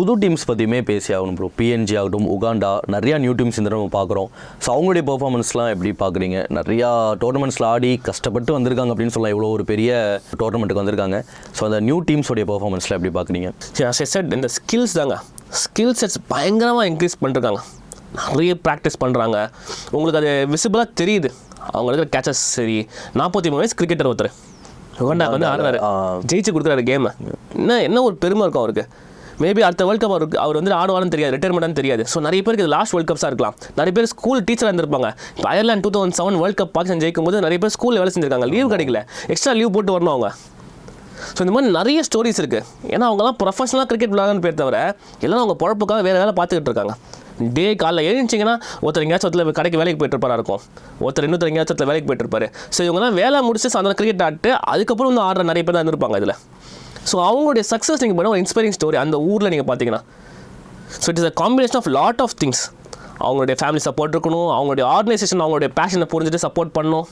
புது டீம்ஸ் பற்றியுமே பேசி ஆகணும் ப்ரோ பிஎன்ஜி ஆகட்டும் உகாண்டா நிறையா நியூ டீம்ஸ் இந்த நம்ம பார்க்குறோம். ஸோ அவங்களுடைய பெர்ஃபார்மன்ஸ்லாம் எப்படி பார்க்குறீங்க? நிறையா டோர்னமெண்ட்ஸில் ஆடி கஷ்டப்பட்டு வந்திருக்காங்க அப்படின்னு சொல்லலாம். இவ்வளோ ஒரு பெரிய டோர்னமெண்ட்டுக்கு வந்திருக்காங்க. ஸோ அந்த நியூ டீம்ஸோடைய பெர்ஃபார்மன்ஸ்லாம் எப்படி பார்க்குறீங்க? செட் இந்த ஸ்கில்ஸ் தாங்க. ஸ்கில் செட்ஸ் பயங்கரமாக இன்க்ரீஸ் பண்ணிருக்காங்க. நிறைய ப்ராக்டிஸ் பண்ணுறாங்க உங்களுக்கு அது விசிபிளாக தெரியுது. அவங்க இருக்கிற கேச்சஸ் சரி. நாற்பத்தி மூணு வயசு கிரிக்கெட்டர் ஒருத்தர். உகண்டாக்கு வந்து ஆடுறாரு. ஜெயிச்சு கொடுக்குறாரு கேமை என்ன என்ன ஒரு பெருமை இருக்கும் அவருக்கு. மேபி அடுத்த வேர்ல்ட் கப் அவருக்கு அவர் வந்து ஆடுவாருன்னு தெரியாது ரிட்டைர்மெண்ட்னு தெரியாது. ஸோ நிறைய பேருக்கு இது லாஸ்ட் வேர்ல்ட் கப்ஸாக இருக்கலாம். நிறைய பேர் ஸ்கூல் டீச்சராக இருந்திருப்பாங்க. இப்போ Ireland two thousand seven world cup Pakistan ஜெயிக்கும் போது நிறைய பேர் ஸ்கூலில் வேலை செஞ்சிருக்காங்க. லீவ் கிடைக்கல. எக்ஸ்ட்ரா லீவ் போட்டு வரணும் அவங்க. ஸோ இந்த மாதிரி நிறைய ஸ்டோரிஸ் இருக்குது ஏன்னா அவங்கலாம் ப்ரொஃபஷனலாக கிரிக்கெட் விளையாடுன்னு பேர் தவிர எல்லாம் அவங்க பொழப்புக்காக வேறு வேலை பார்த்துக்கிட்டு இருக்காங்க. டே காலைல எழுந்துச்சிங்கன்னா ஒருத்தர் எங்கேயாச்சும் ஒருத்தர் கடைக்கு வேலைக்கு போயிட்டு இருப்பாரா இருக்கும். ஒருத்தர் இன்னொருத்தர் எங்கேயாச்சும் ஒருத்தர் வேலைக்கு போயிட்டு இருப்பாரு. ஸோ இவங்கலாம் வேலை முடிச்சு சாயந்தரம் கிரிக்கெட் ஆட்டு அதுக்கப்புறம் வந்து ஆடுற நிறைய பேர் தான் இருந்திருப்பாங்க இதில். ஸோ அவங்களுடைய சக்ஸஸ் நீங்கள் பண்ண ஒரு இன்ஸ்பைரிங் ஸ்டோரி அந்த ஊரில் நீங்கள் பார்த்தீங்கன்னா so it is a combination of lot of things அவங்களுடைய ஃபேமிலி சப்போர்ட் இருக்கணும் அவங்களுடைய ஆர்கனைசேஷன் அவங்களுடைய பேஷனை புரிஞ்சுட்டு சப்போர்ட் பண்ணணும்.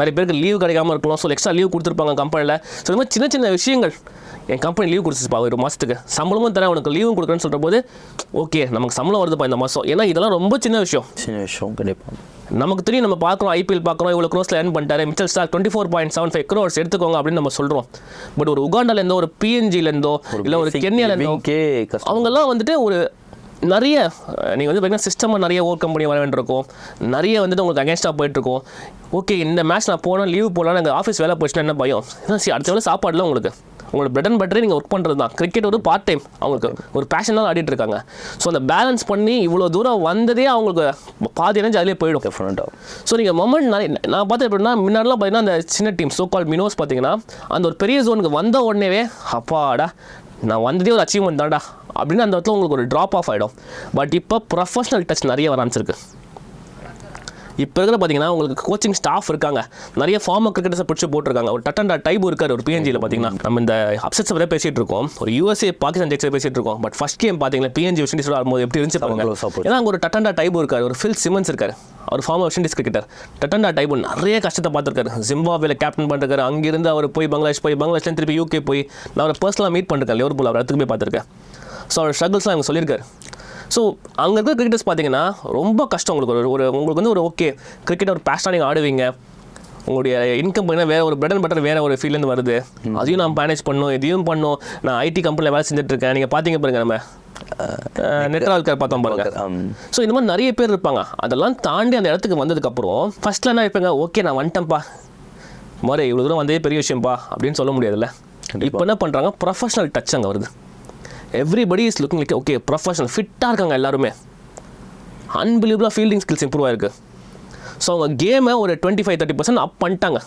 நிறைய பேருக்கு லீவ் கிடைக்காம இருக்கலாம். ஸோ எக்ஸ்ட்ரா லீவ் கொடுத்துருப்பாங்க கம்பெனியில் ஸோ இந்த மாதிரி சின்ன சின்ன விஷயங்கள் என் கம்பெனி லீவ் கொடுத்துச்சுப்பா ஒரு மாதத்துக்கு சம்பளமும் தரேன் உனக்கு லீவும் கொடுக்குறேன்னு சொல்கிற போது ஓகே நமக்கு சம்பளம் வருதுப்பா இந்த மாதம் ஏன்னா இதெல்லாம் ரொம்ப சின்ன விஷயம். சின்ன விஷயம் கண்டிப்பாக நமக்கு தெரியும் நம்ம பார்க்குறோம் ஐபிஎல் பார்க்குறோம் இவ்வளோ க்ரோஸில் ஏர்ன் பண்ணிட்டாரு. Mitchell Starc twenty four point seven five crores எடுத்துக்கோங்க அப்படின்னு நம்ம சொல்கிறோம் பட் ஒரு உகாண்டாலேருந்தோ ஒரு பிஎன்ஜிலேருந்தோ இல்லை ஒரு கென்யாலேருந்தோ அவங்கெல்லாம் வந்துட்டு ஒரு நிறைய நீங்கள் வந்து பார்த்தீங்கன்னா சிஸ்டமாக நிறைய ஓவர் கம்பெனி வர வேண்டியிருக்கும். நிறைய வந்துட்டு உங்களுக்கு அகேன்ஸ்டாக போயிட்டுருக்கும். ஓகே இந்த மேட்ச் நான் போனால் லீவ் போகலாம் எங்கள் ஆஃபீஸ் வேலை போச்சுன்னா என்ன பயம்? ஏன்னா see, அடுத்த வேலை சாப்பாடுல உங்களுக்கு. உங்களோட பிரெட் அண்ட் பட்டரே நீங்கள் ஒர்க் பண்ணுறது தான். கிரிக்கெட் ஒரு பார்ட் டைம் அவங்களுக்கு ஒரு பேஷனாக ஆடிட்டு இருக்காங்க. ஸோ அந்த பேலன்ஸ் பண்ணி இவ்வளோ தூரம் வந்ததே அவங்களுக்கு பாதி எனர்ஜி அதிலே போயிடும். டெஃபினட்டாக ஸோ நீங்கள் மொமெண்ட் நிறைய நான் பார்த்தேன் எப்படின்னா முன்னாடிலாம் பார்த்தீங்கன்னா அந்த சின்ன டீம் சோ கால் மினோஸ் பார்த்தீங்கன்னா அந்த ஒரு பெரிய ஜோனுக்கு வந்த உடனேவே அப்பாடா நான் வந்ததே ஒரு அச்சீவ்மெண்ட் தான்டா. அப்படின்னு அந்த இடத்துல உங்களுக்கு ஒரு ட்ராப் ஆஃப் ஆகிடும் பட் இப்போ ப்ரொஃபஷனல் டச் நிறைய வர ஆரம்பிச்சிருக்கு. இப்போ இருக்கிற பார்த்தீங்கன்னா உங்களுக்கு கோச்சிங் ஸ்டாஃப் இருக்காங்க. நிறைய ஃபார்மர் கிரிக்கெட்டர்ஸை பிடிச்சி போட்டிருக்காங்க. ஒரு டட்டண்டா டைப் இருக்காரு ஒரு பிஎன்ஜியில் பார்த்தீங்கன்னா நம்ம இந்த அப்செட்ஸ் வரை பேசிட்டு இருக்கோம். ஒரு யூஎஸ்ஏ பாகிஸ்தான் ஜெக்ஸை பேசிட்டு இருக்கோம். பட் ஃபர்ஸ்ட் கேம் பார்த்தீங்கன்னா பிஎன்ஜி வெஸ்ட் இண்டீஸ் ஆடும்போது எப்படி இருந்துச்சு பாருங்க. ஏன்னா அங்கே ஒரு டட்டண்டா டைப் இருக்காரு. ஒரு ஃபில் சிமன்ஸ் இருக்காரு. அவர் ஃபார்மர் வெஸ்ட் இண்டீஸ் கிரிக்கெட்டர் டட்டண்டா டைப் நிறைய கஷ்டத்தை பார்த்துருக்காரு. ஜிம்பாப்வேல கேப்டன் பண்ணிருக்காரு. அங்கிருந்து அவர் போய் பங்களாதேஷ் போய் பங்களாதேஷ்ல திருப்பி யூகே போய் நான் அவரை பர்சனலாக மீட் பண்ணிருக்கேன். லிவர்பூல் அவர் இடத்துக்கு போய் பார்த்துருக்கேன். ஸோ அவர் ஸ்ட்ரகிள்ஸ்லாம் அவங்க சொல்லியிருக்காரு. ஸோ அங்கே இருக்கிற கிரிக்கெட்டர்ஸ் பார்த்தீங்கன்னா ரொம்ப கஷ்டம் உங்களுக்கு. ஒரு ஒரு உங்களுக்கு வந்து ஒரு ஓகே கிரிக்கெட் ஒரு பேஷனாக நீங்கள் ஆடுவீங்க. உங்களுடைய இன்கம் பார்த்தீங்கன்னா வேறு ஒரு பிரெட் அண்ட் பட்டர் வேறு ஒரு ஃபீல்லேருந்து வருது. அதையும் நான் மேனேஜ் பண்ணணும் இதையும் பண்ணணும் நான் ஐடி கம்பெனியில் வேலை செஞ்சுட்டு இருக்கேன். நீங்கள் பார்த்தீங்க பாருங்க நம்ம. நெட்ரால்கர் பார்த்தோம் பாருங்க. ஸோ இந்த மாதிரி நிறைய பேர் இருப்பாங்க. அதெல்லாம் தாண்டி அந்த இடத்துக்கு வந்ததுக்கப்புறம் ஃபர்ஸ்ட்ல என்ன இருப்பாங்க ஓகே நான் வந்துட்டேன்ப்பா. மாதிரி இவ்வளோ தூரம் வந்ததே பெரிய விஷயம்ப்பா. அப்படின்னு சொல்ல முடியாதுல்ல. இப்போ என்ன பண்ணுறாங்க ப்ரொஃபஷனல் டச் அங்கே வருது. Everybody is looking like okay professional ஃபிட்டாக இருக்காங்க எல்லாருமே. அன்பிலீவபிளாக ஃபீல்டிங் ஸ்கில்ஸ் இம்ப்ரூவ் ஆயிருக்கு. ஸோ அவங்க கேமை ஒரு twenty five thirty percent up பண்ணிட்டாங்க.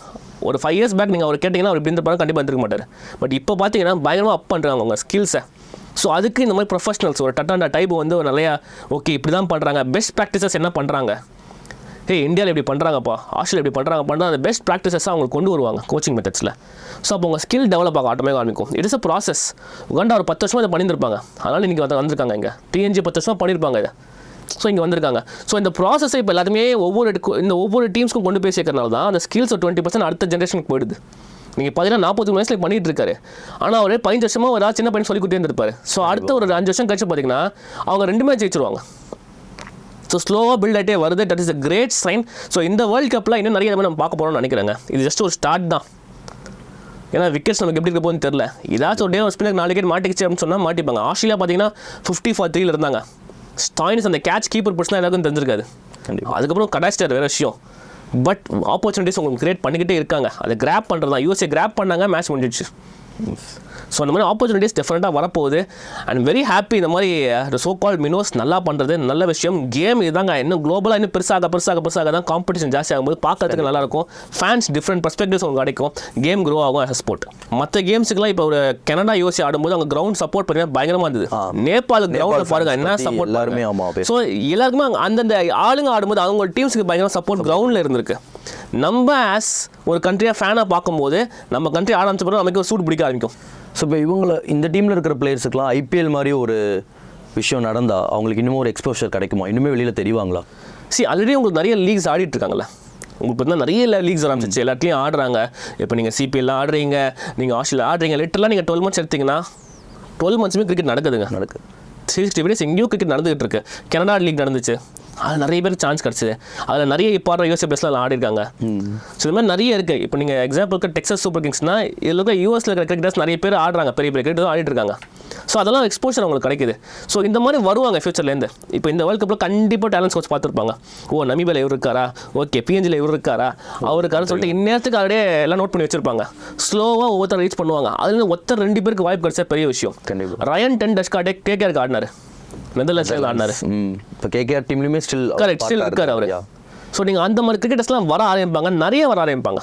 ஒரு ஃபைவ் இயர்ஸ் பேக் நீங்கள் அவர் கேட்டிங்கன்னா அவர் இப்படி இருந்த கண்டிப்பாக இருந்திருக்க மாட்டார். பட் இப்போ பார்த்தீங்கன்னா பயங்கரமாக அப் பண்ணுறாங்க அவங்க ஸ்கில்ஸை ஸோ அதுக்கு இந்த மாதிரி ப்ரொஃபஷனல்ஸ் ஒரு டட்டாண்டா டைப் வந்து ஒரு நிறையா ஓகே இப்படி தான் பண்ணுறாங்க பெஸ்ட் ப்ராக்டிசஸ் என்ன பண்ணுறாங்க ஹே இந்தியாவில் இப்படி பண்ணுறாங்கப்பா ஆஸ்திரேலியா இப்படி பண்ணுறாங்க பண்ணுறது அந்த பெஸ்ட் ப்ராக்டிசஸாக அவங்களுக்கு கொண்டு வருவாங்க கோச்சிங் மெத்தட்ஸில் ஸோ அப்போ உங்கள் ஸ்கில் டெவலப் ஆக ஆட்டோமே ஆரம்பிக்கும். It is a process Uganda ஒரு பத்து வருஷமாக இதை பண்ணியிருப்பாங்க அதனால் இன்றைக்கி வந்து வந்திருக்காங்க இங்கே. டிஎன்ஜி பத்து வருஷமாக பண்ணியிருப்பாங்க இதை. ஸோ இங்கே வந்திருக்காங்க. ஸோ இந்த ப்ராசஸை இப்போ எல்லாருமே ஒவ்வொரு இந்த ஒவ்வொரு டீம்ஸ்க்கும் கொண்டு போய் சேர்க்கறனால தான் அந்த ஸ்கில்ஸ் ஒரு டுவெண்ட்டி பர்சன்ட் அடுத்த ஜென்ரேஷனுக்கு போயிடுது. நீங்கள் பார்த்தீங்கன்னா நாற்பத்தி வயசில் பண்ணிட்டு இருக்காரு. ஆனால் அவர் பதினஞ்சு வருஷமாக ஒரு சின்ன பையன் சொல்லி கொடுத்தே இருந்திருப்பாரு. ஸோ அடுத்த ஒரு அஞ்சு வருஷம் கழிச்சு பார்த்தீங்கன்னா அவங்க ரெண்டுமே ஜெயிச்சிருவாங்க. ஸோ ஸ்லோவாக பில்ட் ஆகிட்டே வருது. That is a great sign so இந்த வேர்ல்ட் கப்பில் இன்னும் நிறைய நம்ம பார்க்க போகிறோம்னு நினைக்கிறேங்க. இது ஜஸ்ட் ஒரு ஸ்டார்ட் தான். ஏன்னா விக்கெட்ஸ் நமக்கு எப்படி இருக்க போகுதுன்னு தெரில ஏதாச்சும் ஒரு டே ஒரு ஸ்பின்னர் நாலு விக்கெட் மாட்டிக்கிச்சு அப்படின்னு சொன்னால் மாட்டிப்பாங்க. ஆஸ்திரேலியா பார்த்தீங்கன்னா ஃபிஃப்டி ஃபார் த்ரீல இருந்தாங்க. ஸ்டாயின்ஸ் அந்த கேட்ச் கீப்பர் பிடிச்சினா எல்லாருக்கும் தெரிஞ்சிருக்காது. அதுக்கப்புறம் கடாஸ்டர் வேறு விஷயம். பட் ஆப்பர்ச்சுனிட்டிஸ் உங்களுக்கு கிரியேட் பண்ணிக்கிட்டே இருக்காங்க. அதை கிராப் பண்ணுறது தான் யூஎஸ்ஏ கிராப் பண்ணாங்க மேட்ச் முடிஞ்சிடுச்சு. ஸோ அந்த மாதிரி ஆப்பர்ச்சுனிட்டிஸ் டெஃபினட்டாக வரப்போகுது. அண்ட் வெரி ஹாப்பி இந்த மாதிரி சோ கால் மினோஸ் நல்லா பண்ணுறது நல்ல விஷயம். கேம் இதுதாங்க. இன்னும் குளோபலாக இன்னும் பெருசாக பெருசாக பெருசாக தான் காம்படிஷன் ஜாஸ்தி ஆகும்போது பார்க்கறதுக்கு நல்லா இருக்கும். ஃபேன்ஸ் டிஃப்ரெண்ட் பர்ஸ்பெக்டிவ்ஸ் உங்களுக்கு கிடைக்கும். கேம் க்ரோ ஆகும் a ஸ்போர்ட் மற்ற கேம்ஸுக்குலாம் இப்போ ஒரு கனடா யோசி ஆடும்போது அவங்க கிரவுண்ட் சப்போர்ட் பண்ணி பயங்கரமாக இருந்தது. நேபாள் கிரவுண்ட் பாருங்க என்ன சப்போர்ட் எல்லாருமே ஸோ எல்லாருக்குமே அந்தந்த ஆளுங்க ஆடும்போது அவங்க டீம்ஸுக்கு பயங்கர சப்போர்ட் கிரவுண்டில் இருந்திருக்கு. நம்ம ஆஸ் ஒரு கண்ட்ரியாக ஃபேனாக பார்க்கும்போது நம்ம கண்ட்ரி ஆரம்பிச்ச பிறகு நமக்கு ஒரு சூடு பிடிக்க ஆரம்பிக்கும். ஸோ இப்போ இவங்கள இந்த டீமில் இருக்கிற பிளேயர்ஸுக்குலாம் ஐபிஎல் மாதிரி ஒரு விஷயம் நடந்தால் அவங்களுக்கு இன்னும் ஒரு எக்ஸ்போஷர் கிடைக்குமா? இன்னுமே வெளியில் தெரிவாங்களா? சி ஆல்ரெடி உங்களுக்கு நிறைய லீக்ஸ் ஆடிட்டு இருக்காங்கல்ல. உங்களுக்கு பார்த்தீங்கன்னா நிறைய லீக்ஸ் ஆரம்பிச்சிச்சு. எல்லாத்தையும் ஆடுறாங்க. இப்போ நீங்கள் சிபிஎல்லாம் ஆடுறீங்க நீங்கள் ஆஸ்திரேலியா ஆடுறீங்க லிட்டரலாக நீங்கள் டுவெல் மந்த்ஸ் எடுத்தீங்கன்னா டுவெல் மந்த்ஸுமே கிரிக்கெட் நடக்குதுங்க. நடக்குது. சிக்ஸ்டி டேஸ் எங்கேயோ கிரிக்கெட் நடந்துகிட்டு இருக்கு. கனடா லீக் நடந்துச்சு. அதில் நிறைய பேருக்கு சான்ஸ் கிடச்சிது. அதில் நிறைய இப்போ ஆடுற யூஎஸ்ஏ பிளஸ்லாம் ஆடி இருக்காங்க ஸோ இது மாதிரி நிறைய இருக்குது இப்போ நீங்கள் எக்ஸாம்பிளுக்கு டெக்ஸஸ் சூப்பர் கிங்ஸ்னா இதில் இருக்க யூஎஸ்ல இருக்கிற கிரிக்கெட்டர்ஸ் நிறைய பேர் ஆடுறாங்க. பெரிய பெரிய கிரிக்கெட் ஆடிட்டு இருக்காங்க ஸோ அதெல்லாம் எக்ஸ்போஷர் அவங்களுக்கு கிடைக்குது. ஸோ இந்த மாதிரி வருவாங்க ஃபியூச்சர்லேருந்து இப்போ இந்த வேர்ல்ட் கப்பில் கண்டிப்பாக டேலண்ட்ஸ் கோச் பார்த்துருப்பாங்க. ஓ நமிபியில் இவர் இருக்காரா? ஓகே பிஎன்ஜியில் இவர் இருக்காரா? அவர் இருக்காருன்னு சொல்லிட்டு இந்நேரத்துக்கு அப்படியே எல்லாம் நோட் பண்ணி வச்சிருப்பாங்க. ஸ்லோவாக ஒவ்வொருத்தர் ரீச் பண்ணுவாங்க. அதுல ஒருத்தர் ரெண்டு பேருக்கு வாய்ப்பு கிடைச்சா பெரிய விஷயம். Ryan ten டஸ்காடே கேகேஆருக்கு ஆடினாரு. நெதர்லாண்ட்ஸில் ஆடினாரு இப்போ கேகேஆர் டீம்லையுமே ஸ்டில் கரெக்ட் ஸ்டில் இருக்காரு அவர். ஸோ நீங்கள் அந்த மாதிரி கிரிக்கெட்டர்ஸ்லாம் வர ஆரம்பிப்பாங்க நிறைய வர ஆரம்பிப்பாங்க.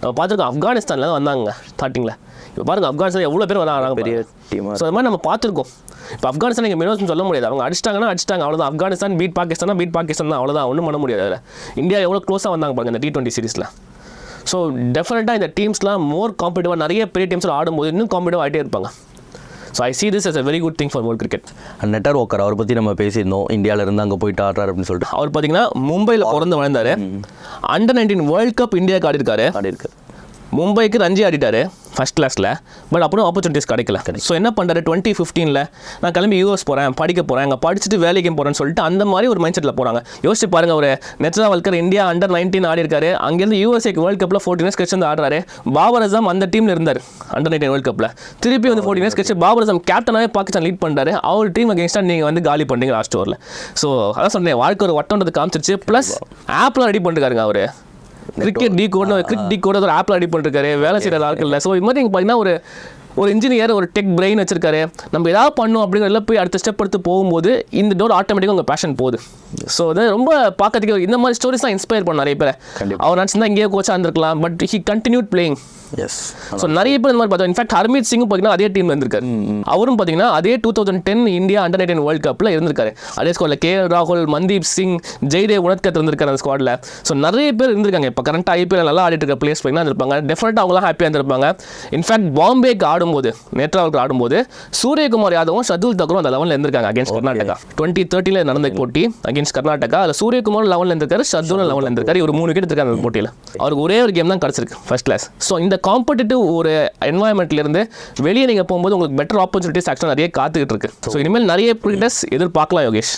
நம்ம பார்த்துருக்கோம் ஆப்கானிஸ்தான்ல தான் வந்தாங்க ஸ்டார்டிங்கில் இப்போ பாருங்க ஆப்கானிஸ்தான் எவ்வளோ பேர் வர ஆறாங்க பெரிய ஆ ஸோ அது மாதிரி நம்ம பார்த்துருக்கோம். இப்போ ஆப்கானிஸ்தான் நீங்கள் மினோஸ் சொல்ல முடியாது. அவங்க அடிச்சிட்டாங்கன்னா அடிச்சிட்டாங்க அவ்வளோதான் ஆப்கானிஸ்தான் பீட் பாகிஸ்தான் பீட் பாகிஸ்தான் தான் அவ்வளோதான் ஒன்றும் பண்ண முடியாது அதில். இந்தியா எவ்வளோ க்ளோஸாக வந்தாங்க பாருங்க இந்த டி டுவெண்ட்டி சீரிஸில் ஸோ டெஃபினட்டாக இந்த டீம்ஸ்லாம் மோர் காம்படிட்டிவாக நிறைய பெரிய டீம்ஸில் ஆடும்போது இன்னும் காம்படிட்டிவ் ஆகிட்டே இருப்பாங்க. So I see this as a very good thing for world cricket நெட்டர் ஓக்கர் அவரை பற்றி நம்ம பேசியிருந்தோம் இந்தியால இருந்து அங்கே போயிட்டு ஆடுறாரு அப்படின்னு சொல்லிட்டு அவர் பார்த்தீங்கன்னா மும்பையில் பிறந்து வளர்ந்தாரு அண்டர் நைன்டீன் வேர்ல்ட் கப் இந்தியாவுக்கு ஆடிருக்காரு. ஆடி இருக்கு மும்பைக்கு ரஞ்சி ஆடிட்டாரு. ஃபர்ஸ்ட் கிளாஸில் பட் அப்புறம் ஆப்பர்ச்சுனிட்டிஸ் கிடைக்கல. ஸோ என்ன பண்ணுறாரு டுவெண்ட்டி ஃபிஃப்டீனில் நான் கிளம்பி யூஎஸ் போகிறேன் படிக்க போகிறேன் அங்கே படிச்சுட்டு வேலைக்கு போகிறேன்னு சொல்லிட்டு அந்த மாதிரி ஒரு மைண்ட் செட்டில் போகிறாங்க யோசிச்சு பாருங்க ஒரு Netravalkar India under nineteen ஆடி இருக்காரு. அங்கேருந்து யூஎஸ்ஏக்கு வேர்ல்ட் கப்பில் ஃபோர்டீன் இயர்ஸ் கழிச்சு வந்து ஆடுறாரு. பாபர் அசாம் அந்த டீமில் இருந்தார் அண்டர் நைன்டீன் வேர்ல்ட் கப்பில் திருப்பி வந்து ஃபோர்டீன் இயர்ஸ் கழிச்சு பாபர் அசாம் கேப்டனாகவே பாகிஸ்தான் லீட் பண்ணுறாரு அவர் டீம் அகேன்ஸ்டாக நீங்கள் வந்து காலி பண்ணுறீங்க லாஸ்ட் ஓவரில் ஸோ அதான் சொன்னேன் வாழ்க்கை ஒரு வட்டம்ன்றது காமிச்சிருச்சு. ப்ளஸ் ஆப்லாம் ரெடி பண்ணிருக்காருங்க அவர். கிரிக்கெட் டீ கோட் கிரிக் டீ கோட் ஒரு ஆப்பில் ரெடி பண்ணிருக்காரு வேலை செய்கிற ஆட்கள் ஸோ இது மாதிரி நீங்கள் பார்த்தீங்கன்னா ஒரு ஒரு இன்ஜினியர் ஒரு டெக் பிரெயின் வச்சிருக்காரு. நம்ம ஏதாவது பண்ணணும் அப்படிங்கிறதுல போய் அடுத்த ஸ்டெப் எடுத்து போகும்போது இந்த டோர் ஆட்டோமேட்டிக்காக உங்கள் பேஷன் போகுது. ஸோ அது ரொம்ப பார்க்கறதுக்கு இந்த மாதிரி ஸ்டோரிஸ் தான் இன்ஸ்பயர் பண்ண நிறைய பேர். அவர் நினச்சிருந்தா இங்கேயே கோச்சாக இருந்திருக்கலாம் but he continued playing as so நிறைய பேர் இந்த மாதிரி பார்த்தோம். இன்ஃபேக்ட் ஹர்மீத் சிங்கும் பார்த்தீங்கன்னா அதே டீம் இருந்திருக்காரு. அவரும் பார்த்தீங்கன்னா அதே two thousand ten India under nineteen world கப்பில் இருந்திருக்காரு. அதே ஸ்குவாடில் கே ராகுல் மந்தீப் சிங் ஜெய்தேவ் உனத்கத் இருந்திருக்காரு அந்த ஸ்குவாடில் ஸோ நிறைய பேர் இருந்திருக்காங்க. இப்போ கரண்ட் ஐபிஎல் நல்லா ஆடிட்டு இருக்க பிளேஸ் பார்த்தீங்கன்னா இருந்திருப்பாங்க. டெஃபினட்டாக அவங்களாம் ஹாப்பியாக இருந்திருப்பாங்க. இன்ஃபேக்ட் பாம்பேக்கு ஆடும்போது நேற்றாவுக்கு ஆடும்போது சூரியகுமார் யாதவும் ஷதுல் தக்கரும் அந்த லெவலில் இருந்திருக்காங்க அகேன்ஸ்ட் கர்நாடகா. டுவெண்ட்டி தேர்ட்டியில் நடந்த போட்டி அகேன்ஸ்ட் கர்நாடகா. அதில் சூரியகுமார் லெவலில் இருந்திருக்காரு ஷதுல் லெவலில் இருந்திருக்காரு. ஒரு மூணு விக்கெட் எடுத்திருக்காங்க அந்த போட்டியில். அவருக்கு ஒரே ஒரு கேம் தான் கிடச்சிருக்கு ஃபர்ஸ்ட் கிளாஸ் ஸோ இந்த காம்படிட்டிவ் ஒரு இருந்து வெளியே நீங்கள் போகும்போது உங்களுக்கு பெட்டர் ஆப்பர்ச்சுனிட்டிஸ் ஆக்சுவலாக நிறைய காத்துக்கிட்டு இருக்கு. ஸோ இனிமேல் நிறைய கிரிக்கெட்டர்ஸ் எதிர்பார்க்கலாம் யோகேஷ்.